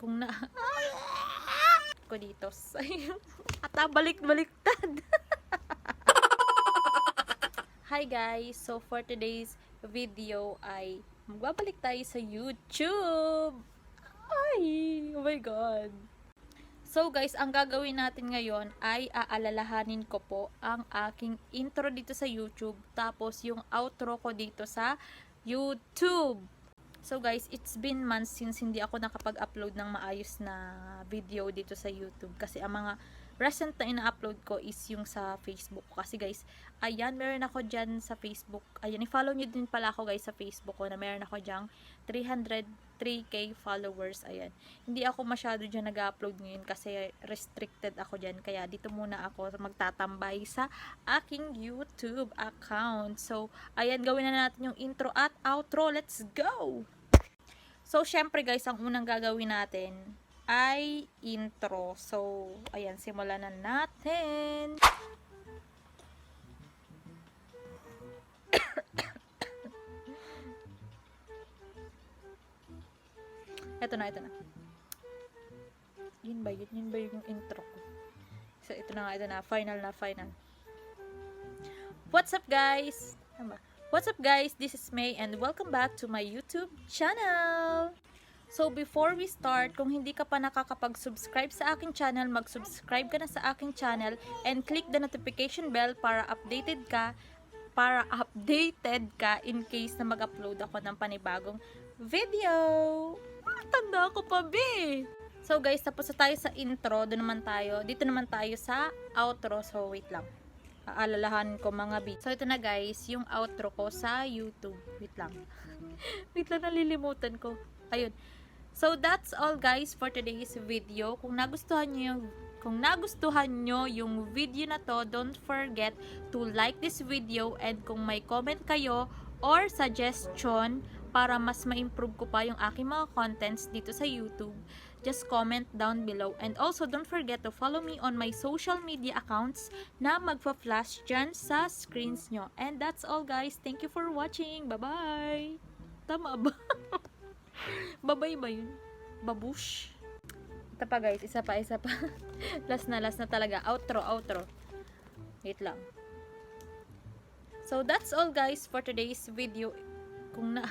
kung na ko dito ata balik-baliktad. Hi guys! So for today's video ay magbabalik tayo sa YouTube. Ay! Oh my God! So guys, ang gagawin natin ngayon ay aalalahanin ko po ang aking intro dito sa YouTube tapos yung outro ko dito sa YouTube. So guys, it's been months since hindi ako nakapag-upload ng maayos na video dito sa YouTube kasi ang mga recent na ina-upload ko is yung sa Facebook ko. Kasi guys, ayan, meron ako dyan sa Facebook. Ayan, i-follow nyo din pala ako guys sa Facebook ko na meron ako dyan 303k followers. Ayan. Hindi ako masyado dyan nag-upload ngayon kasi restricted ako dyan. Kaya dito muna ako magtatambay sa aking YouTube account. So, ayan, gawin na natin yung intro at outro. Let's go! So, syempre guys, ang unang gagawin natin ay intro. So, ayan, simulan na natin. Eto na, eto na. Yun ba yun? Yun ba yung intro ko? So, ito na nga, ito na. Final na, final. What's up, guys? Tama. What's up, guys? This is May and welcome back to my YouTube channel. So, before we start, kung hindi ka pa nakakapag-subscribe sa aking channel, mag-subscribe ka na sa aking channel and click the notification bell para updated ka para updated ka in case na mag-upload ako ng panibagong video. Tanda ko pa, be! So guys, tapos na tayo sa intro. Doon naman tayo. Dito naman tayo sa outro. So wait lang. Aalalahanin ko mga beats. So ito na guys, yung outro ko sa YouTube. Wait lang. wait lang, nalilimutan ko. Ayun. So that's all guys for today's video. Kung nagustuhan nyo yung kung nagustuhan nyo yung video na to, don't forget to like this video and kung may comment kayo or suggestion para mas ma-improve ko pa yung aking mga contents dito sa YouTube, just comment down below. And also, don't forget to follow me on my social media accounts na magpa-flash dyan sa screens nyo. And that's all guys. Thank you for watching. Bye-bye! Tama ba? Bye-bye ba yun? Babush? Ito pa guys, isa pa, isa pa. last na, last na talaga. Outro, outro. Wait lang. So, that's all guys for today's video. Kung na...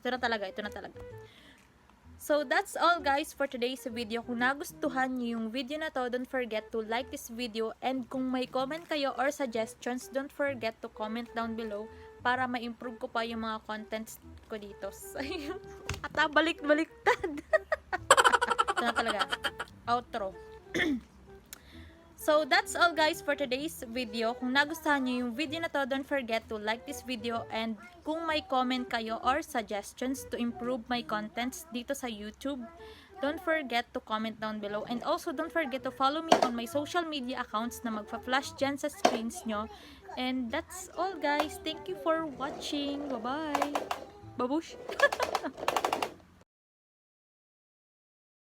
ito na talaga, ito na talaga. So, that's all guys for today's video. Kung nagustuhan niyo yung video na to, don't forget to like this video. And kung may comment kayo or suggestions, don't forget to comment down below para ma-improve ko pa yung mga contents ko dito. Ata balik-baliktad. ito na talaga. Outro. So, that's all guys for today's video. Kung nagustuhan nyo yung video na to, don't forget to like this video and kung may comment kayo or suggestions to improve my contents dito sa YouTube, don't forget to comment down below. And also, don't forget to follow me on my social media accounts na magpa-flash dyan sa screens nyo. And that's all guys. Thank you for watching. Bye-bye. Babush!